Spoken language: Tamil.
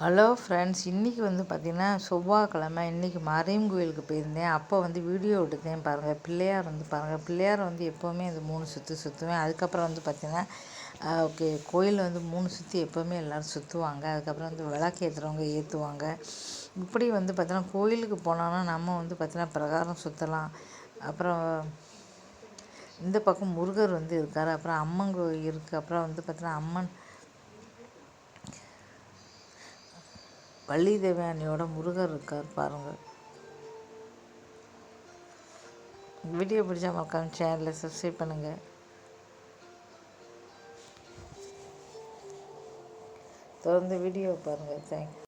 ஹலோ ஃப்ரெண்ட்ஸ் இன்றைக்கி வந்து பார்த்திங்கன்னா செவ்வாய்க்கிழமை. இன்றைக்கி மாரியம் கோயிலுக்கு போயிருந்தேன். அப்போ வந்து வீடியோ எடுத்தேன் பாருங்கள் பிள்ளையார் வந்து பாருங்கள் பிள்ளையார் வந்து எப்போவுமே இது மூணு சுற்று சுற்றுவேன் அதுக்கப்புறம் வந்து பார்த்திங்கன்னா ஓகே கோயில் வந்து மூணு சுற்றி எப்போவுமே எல்லோரும் சுற்றுவாங்க அதுக்கப்புறம் வந்து விளக்கு ஏற்றுறவங்க ஏற்றுவாங்க இப்படி வந்து பார்த்தோன்னா கோயிலுக்கு போனோன்னா நம்ம வந்து பார்த்திங்கன்னா பிரகாரம் சுற்றலாம் அப்புறம் இந்த பக்கம் முருகர் வந்து இருக்கார். அப்புறம் அம்மன் கோயில் இருக்குது அப்புறம் வந்து பார்த்திங்கன்னா அம்மன் வள்ளி தேவயானியோட முருகர் இருக்கார் பாருங்கள் வீடியோ பிடிச்சா மறக்காம சேனலில் சப்ஸ்கிரைப் பண்ணுங்கள் தொடர்ந்து வீடியோ பாருங்கள் தேங்க்யூ